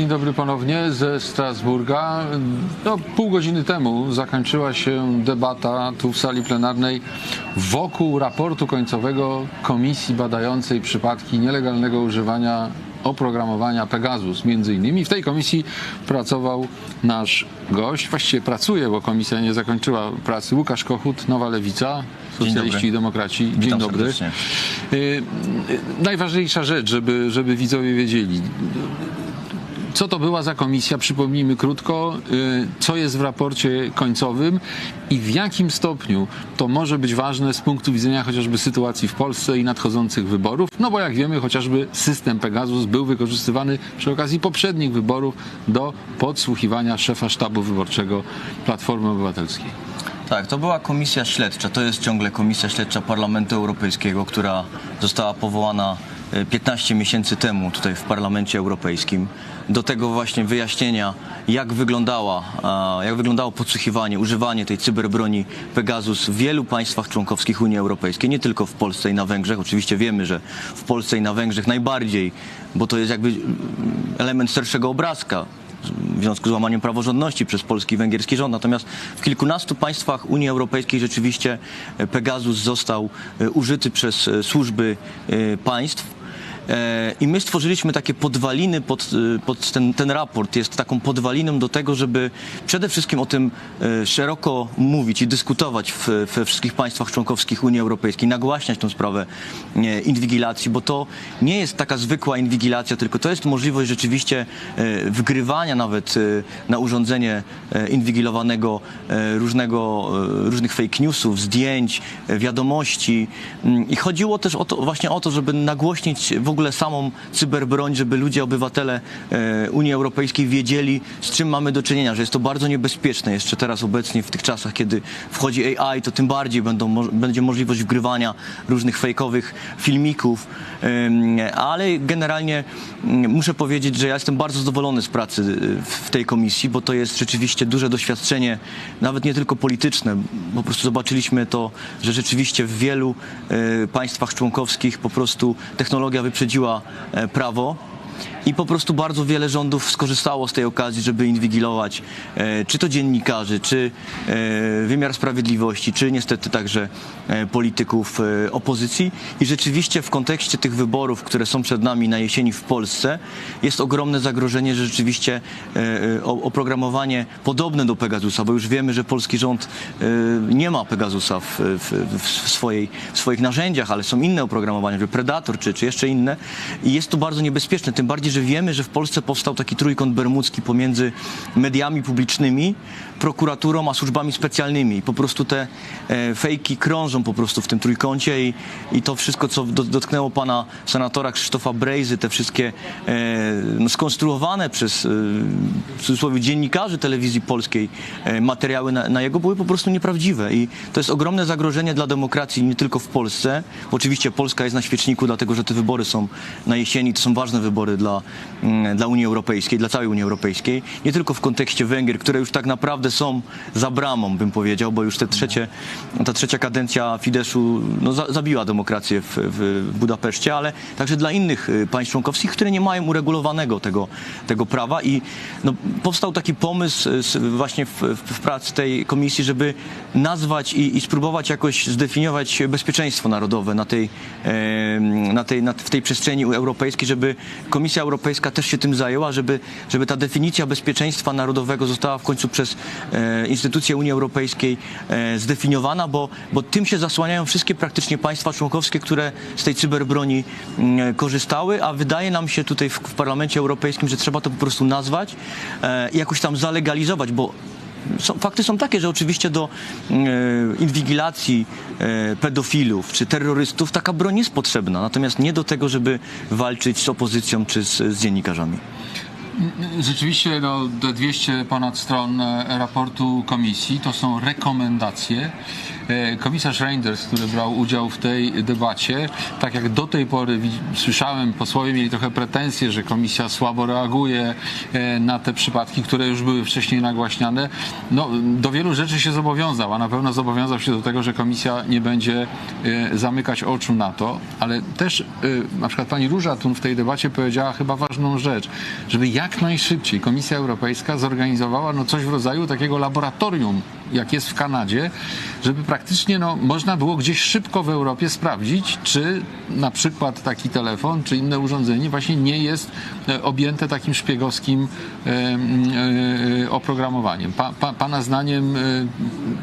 Dzień dobry ponownie ze Strasburga. No, pół godziny temu zakończyła się debata tu w sali plenarnej wokół raportu końcowego komisji badającej przypadki nielegalnego używania oprogramowania Pegasus. Między innymi w tej komisji pracował nasz gość, właściwie pracuje, bo komisja nie zakończyła pracy, Łukasz Kochut, Nowa Lewica, Socjaliści i Demokraci. Dzień Witam dobry. serdecznie. Y, y, Najważniejsza rzecz, żeby, żeby widzowie wiedzieli. Co to była za komisja? Przypomnijmy krótko, y, co jest w raporcie końcowym i w jakim stopniu to może być ważne z punktu widzenia chociażby sytuacji w Polsce i nadchodzących wyborów. No bo jak wiemy, chociażby system Pegasus był wykorzystywany przy okazji poprzednich wyborów do podsłuchiwania szefa sztabu wyborczego Platformy Obywatelskiej. Tak, to była komisja śledcza. To jest ciągle komisja śledcza Parlamentu Europejskiego, która została powołana e, 15 miesięcy temu tutaj w Parlamencie Europejskim. Do tego właśnie wyjaśnienia, jak, wyglądała, jak wyglądało podsłuchiwanie, używanie tej cyberbroni Pegasus w wielu państwach członkowskich Unii Europejskiej, nie tylko w Polsce i na Węgrzech. Oczywiście wiemy, że w Polsce i na Węgrzech najbardziej, bo to jest jakby mm, element szerszego obrazka w związku z łamaniem praworządności przez polski i węgierski rząd. Natomiast w kilkunastu państwach Unii Europejskiej rzeczywiście Pegasus został e, użyty przez e, służby e, państw. E, I my stworzyliśmy takie podwaliny pod, e, pod ten, ten raport. Jest taką podwaliną do tego, żeby przede wszystkim o tym e, szeroko mówić i dyskutować w, we wszystkich państwach członkowskich Unii Europejskiej, nagłaśniać tą sprawę inwigilacji, bo to nie jest taka zwykła inwigilacja, tylko to jest możliwość rzeczywiście wgrywania nawet na urządzenie inwigilowanego różnego, różnych fake newsów, zdjęć, wiadomości. Mm, I chodziło też o to, właśnie o to, żeby nagłośnić w ogóle samą cyberbroń, żeby ludzie, obywatele e, Unii Europejskiej wiedzieli, z czym mamy do czynienia, że jest to bardzo niebezpieczne. Jeszcze teraz obecnie w tych czasach, kiedy wchodzi AI, to tym bardziej będą, będzie możliwość wgrywania różnych fejkowych filmików. Ale generalnie mm, muszę powiedzieć, że ja jestem bardzo zadowolony z pracy y, w- tej komisji, bo to jest rzeczywiście duże doświadczenie, nawet nie tylko polityczne. Po prostu zobaczyliśmy to, że rzeczywiście w wielu y, państwach członkowskich po prostu technologia wyprzedziła e, prawo. I po prostu bardzo wiele rządów skorzystało z tej okazji, żeby inwigilować e, czy to dziennikarzy, czy e, wymiar sprawiedliwości, czy niestety także e, polityków opozycji. I rzeczywiście w kontekście tych wyborów, które są przed nami na jesieni w Polsce, jest ogromne zagrożenie, że rzeczywiście oprogramowanie podobne do Pegasusa, bo już wiemy, że polski rząd nie ma Pegasusa w, w, w, swojej, w swoich narzędziach, ale są inne oprogramowania, że Predator czy, czy jeszcze inne. I jest to bardzo niebezpieczne, tym bardziej, że wiemy, że w Polsce powstał taki trójkąt bermudzki pomiędzy mediami publicznymi, prokuraturą, a służbami specjalnymi. Po prostu te e, fejki krążą po prostu w tym trójkącie i, i to wszystko, co do, dotknęło pana senatora Krzysztofa Brejzy, te wszystkie e, no, skonstruowane przez e, w cudzysłowie dziennikarzy telewizji polskiej e, materiały na, na jego były po prostu nieprawdziwe. I to jest ogromne zagrożenie dla demokracji nie tylko w Polsce. Oczywiście Polska jest na świeczniku, dlatego że te wybory są na jesieni, to są ważne wybory dla, mm, dla Unii Europejskiej, dla całej Unii Europejskiej. Nie tylko w kontekście Węgier, które już tak naprawdę są za bramą, bym powiedział, bo już te trzecie, ta trzecia kadencja Fideszu no, za, zabiła demokrację w, w Budapeszcie, ale także dla innych y, państw członkowskich, które nie mają uregulowanego tego, tego prawa i no, powstał taki pomysł y, właśnie w, w, w pracy tej komisji, żeby nazwać i, i spróbować jakoś zdefiniować bezpieczeństwo narodowe na tej, na tej, na, w tej przestrzeni europejskiej, żeby Komisja Europejska też się tym zajęła, żeby, żeby ta definicja bezpieczeństwa narodowego została w końcu przez e, instytucje Unii Europejskiej e, zdefiniowana, bo, bo tym się zasłaniają wszystkie praktycznie państwa członkowskie, które z tej cyberbroni mm, korzystały, a wydaje nam się tutaj w, w Parlamencie Europejskim, że trzeba to po prostu nazwać e, i jakoś tam zalegalizować, bo są, fakty są takie, że oczywiście do e, inwigilacji e, pedofilów czy terrorystów taka broń jest potrzebna, natomiast nie do tego, żeby walczyć z opozycją czy z, z dziennikarzami. Rzeczywiście no, te 200 ponad stron e, raportu komisji to są rekomendacje. E, komisarz Reinders, który brał udział w tej debacie, tak jak do tej pory słyszałem, posłowie mieli trochę pretensje, że komisja słabo reaguje e, na te przypadki, które już były wcześniej nagłaśniane. No, do wielu rzeczy się zobowiązał, a na pewno zobowiązał się do tego, że komisja nie będzie e, zamykać oczu na to, ale też na przykład pani Róża Tun w tej debacie powiedziała chyba ważną rzecz, żeby jak najszybciej Komisja Europejska zorganizowała no, coś w rodzaju takiego laboratorium, jak jest w Kanadzie, żeby praktycznie no, można było gdzieś szybko w Europie sprawdzić, czy na przykład taki telefon, czy inne urządzenie właśnie nie jest e, objęte takim szpiegowskim e, oprogramowaniem. Pa, pa, pana zdaniem, e,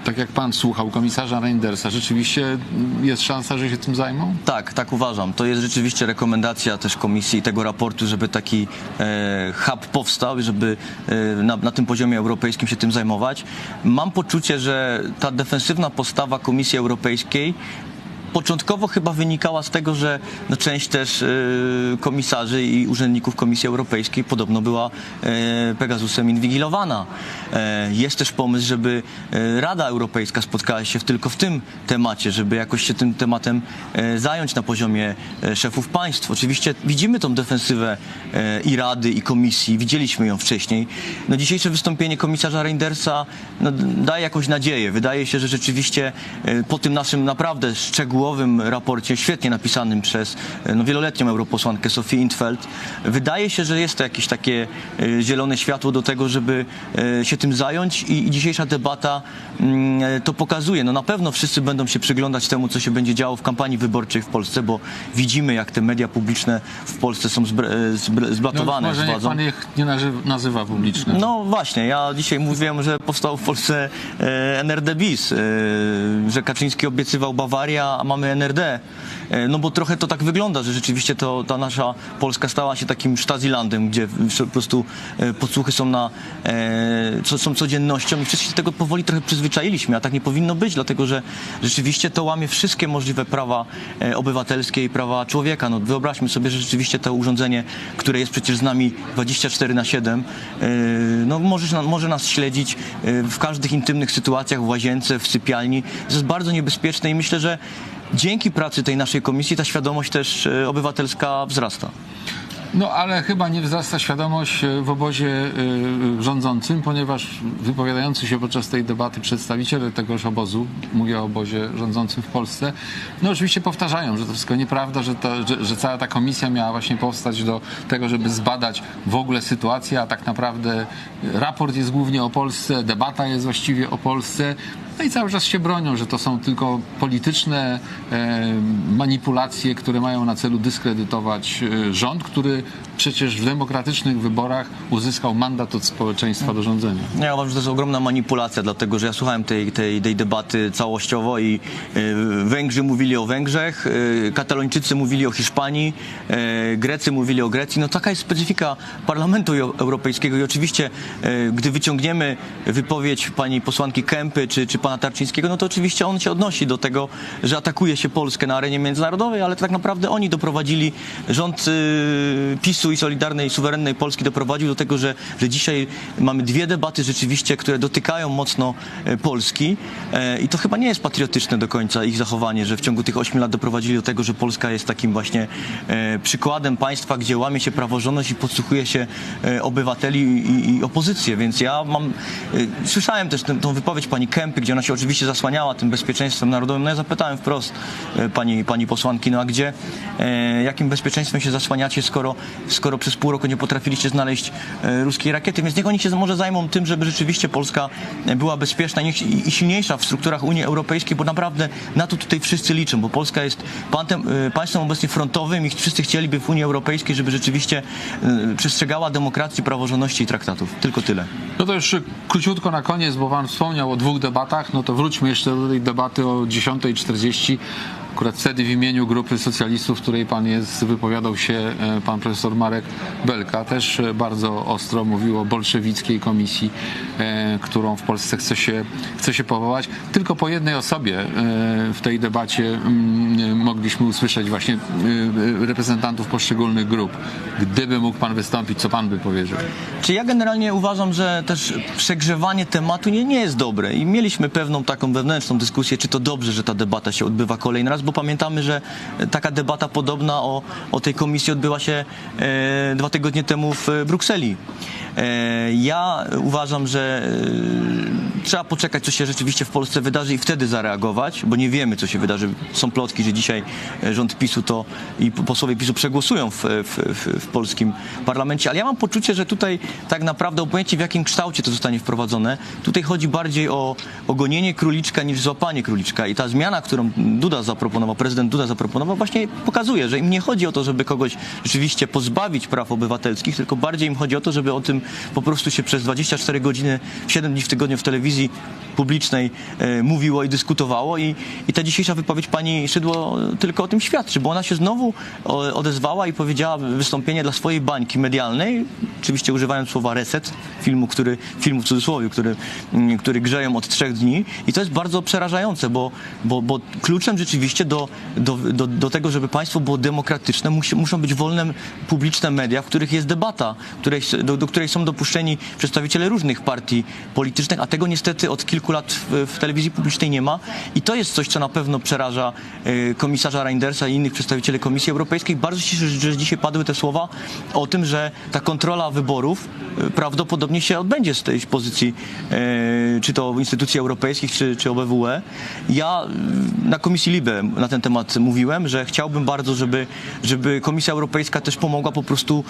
tak jak pan słuchał komisarza Reindersa, rzeczywiście jest szansa, że się tym zajmą? Tak, tak uważam. To jest rzeczywiście rekomendacja też komisji i tego raportu, żeby taki hub powstał, żeby na, na tym poziomie europejskim się tym zajmować. Mam poczucie, że ta defensywna postawa Europejskiej początkowo chyba wynikała z tego, że no, część też e, komisarzy i urzędników Komisji Europejskiej podobno była e, Pegasusem inwigilowana. E, jest też pomysł, żeby Rada Europejska spotkała się tylko w tym temacie, żeby jakoś się tym tematem zająć na poziomie szefów państw. Oczywiście widzimy tą defensywę i Rady, i Komisji, widzieliśmy ją wcześniej. No, dzisiejsze wystąpienie komisarza Reindersa no, daje jakąś nadzieję. Wydaje się, że rzeczywiście po tym naszym naprawdę szczegółowym raporcie, świetnie napisanym przez e, no, wieloletnią europosłankę Sofię Intfeld, wydaje się, że jest to jakieś takie e, zielone światło do tego, żeby e, się tym zająć i, i dzisiejsza debata mm, to pokazuje. No na pewno wszyscy będą się przyglądać temu, co się będzie działo w kampanii wyborczej w Polsce, bo widzimy, jak te media publiczne w Polsce są zblatowane może z władzą. pan ich nie nazy- nazywa publicznie. No właśnie, ja dzisiaj mówiłem, że powstał w Polsce NRD bis, że Kaczyński obiecywał Bawarię, a mamy NRD. E, No bo trochę to tak wygląda, że rzeczywiście to, ta nasza Polska stała się takim Stasilandem, gdzie po prostu e, podsłuchy są, na, e, co, są codziennością i wszyscy się tego powoli trochę przyzwyczailiśmy, a tak nie powinno być, dlatego że rzeczywiście to łamie wszystkie możliwe prawa obywatelskie i prawa człowieka. No, wyobraźmy sobie, że rzeczywiście to urządzenie, które jest przecież z nami 24 na 7, e, no, może, może nas śledzić w każdych intymnych sytuacjach, w łazience, w sypialni. To jest bardzo niebezpieczne i myślę, że dzięki pracy tej naszej komisji ta świadomość też e, obywatelska wzrasta. No ale chyba nie wzrasta świadomość e, w obozie e, rządzącym, ponieważ wypowiadający się podczas tej debaty przedstawiciele tegoż obozu, mówię o obozie rządzącym w Polsce, no oczywiście powtarzają, że to wszystko nieprawda, że, to, że, że cała ta komisja miała właśnie powstać do tego, żeby zbadać w ogóle sytuację, a tak naprawdę raport jest głównie o Polsce, debata jest właściwie o Polsce. No i cały czas się bronią, że to są tylko polityczne e, manipulacje, które mają na celu dyskredytować e, rząd, który przecież w demokratycznych wyborach uzyskał mandat od społeczeństwa do rządzenia. Ja uważam, że to jest ogromna manipulacja, dlatego że ja słuchałem tej, tej, tej debaty całościowo i y, Węgrzy mówili o Węgrzech, Katalończycy mówili o Hiszpanii, Grecy mówili o Grecji. No taka jest specyfika Parlamentu Eu- Europejskiego i oczywiście, gdy wyciągniemy wypowiedź pani posłanki Kępy czy, czy pana Tarczyńskiego, no to oczywiście on się odnosi do tego, że atakuje się Polskę na arenie międzynarodowej, ale tak naprawdę oni doprowadzili, rząd y, PiSu i Solidarnej, Suwerennej Polski doprowadził do tego, że, że dzisiaj mamy dwie debaty rzeczywiście, które dotykają mocno e, Polski e, i to chyba nie jest patriotyczne do końca ich zachowanie, że w ciągu tych ośmiu lat doprowadzili do tego, że Polska jest takim właśnie e, przykładem państwa, gdzie łamie się praworządność i podsłuchuje się obywateli i, i opozycję, więc ja mam, słyszałem też tę, wypowiedź pani Kępy, gdzie ona się oczywiście zasłaniała tym bezpieczeństwem narodowym, no ja zapytałem wprost e, pani, pani posłanki, no a gdzie, e, jakim bezpieczeństwem się zasłaniacie, skoro, skoro przez pół roku nie potrafiliście znaleźć e, ruskiej rakiety, więc niech oni się może zajmą tym, żeby rzeczywiście Polska była bezpieczna i, silniejsza w strukturach Unii Europejskiej, bo naprawdę na to tutaj wszyscy liczą, bo Polska jest pantem, państwem obecnie frontowym i wszyscy chcieliby w Unii Europejskiej, żeby rzeczywiście przestrzegała demokracji, praworządności i traktatów. Tylko tyle. No to już króciutko na koniec, bo pan wspomniał o dwóch debatach, no to wróćmy jeszcze do tej debaty o 10.40. akurat wtedy w imieniu grupy socjalistów, której pan jest, wypowiadał się e, pan profesor Marek Belka, też e, bardzo ostro mówił o bolszewickiej komisji, e, którą w Polsce chce się, chce się powołać. Tylko po jednej osobie w tej debacie mm, mogliśmy usłyszeć właśnie reprezentantów poszczególnych grup. Gdyby mógł pan wystąpić, co pan by powiedział? Czy ja generalnie uważam, że też przegrzewanie tematu nie, nie jest dobre i mieliśmy pewną taką wewnętrzną dyskusję, czy to dobrze, że ta debata się odbywa kolejny raz, bo pamiętamy, że taka debata podobna o, o tej komisji odbyła się e, dwa tygodnie temu w Brukseli. E, ja uważam, że e, trzeba poczekać, co się rzeczywiście w Polsce wydarzy i wtedy zareagować, bo nie wiemy, co się wydarzy. Są plotki, że dzisiaj e, rząd PiSu to i posłowie PiSu przegłosują w, w, w, polskim parlamencie, ale ja mam poczucie, że tutaj tak naprawdę obojętnie w jakim kształcie to zostanie wprowadzone, tutaj chodzi bardziej o, o gonienie króliczka niż złapanie króliczka i ta zmiana, którą Duda zaproponował, prezydent Duda zaproponował, właśnie pokazuje, że im nie chodzi o to, żeby kogoś rzeczywiście pozbawić praw obywatelskich, tylko bardziej im chodzi o to, żeby o tym po prostu się przez 24 godziny, 7 dni w tygodniu w telewizji publicznej e, mówiło i dyskutowało i, i ta dzisiejsza wypowiedź pani Szydło tylko o tym świadczy, bo ona się znowu odezwała i powiedziała wystąpienie dla swojej bańki medialnej, oczywiście używając słowa reset, filmu, który, filmu w cudzysłowie, który, mm, który grzeją od trzech dni i to jest bardzo przerażające, bo, bo, bo kluczem rzeczywiście do, do, do, do tego, żeby państwo było demokratyczne, musi, muszą być wolne publiczne media, w których jest debata, której, do, do której są dopuszczeni przedstawiciele różnych partii politycznych, a tego niestety od kilku lat w, w telewizji publicznej nie ma i to jest coś, co na pewno przeraża e, komisarza Reindersa i innych przedstawicieli Komisji Europejskiej. Bardzo się cieszę, że dzisiaj padły te słowa o tym, że ta kontrola wyborów e, prawdopodobnie się odbędzie z tej pozycji, e, czy to instytucji europejskich, czy, czy OBWE. Ja na Komisji Libe na ten temat mówiłem, że chciałbym bardzo, żeby, żeby Komisja Europejska też pomogła po prostu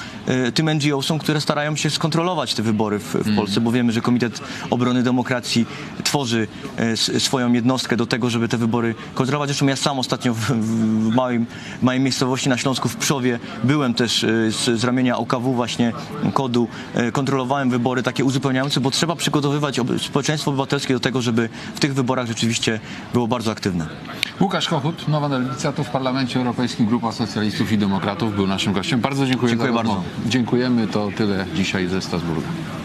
tym NGO-som, które starają się skontrolować te wybory w, w Polsce, bo wiemy, że Komitet Obrony Demokracji tworzy e, swoją jednostkę do tego, żeby te wybory kontrolować. Zresztą ja sam ostatnio w, w małym, małej miejscowości na Śląsku w Pszowie byłem też e, z, z ramienia OKW właśnie kodu, e, kontrolowałem wybory takie uzupełniające, bo trzeba przygotowywać ob- społeczeństwo obywatelskie do tego, żeby w tych wyborach rzeczywiście było bardzo aktywne. Łukasz Kochut, Nowa Lewica, tu w Parlamencie Europejskim Grupa Socjalistów i Demokratów był naszym gościem. Bardzo dziękuję Dziękuję bardzo. Dziękujemy, to tyle dzisiaj ze Strasburga.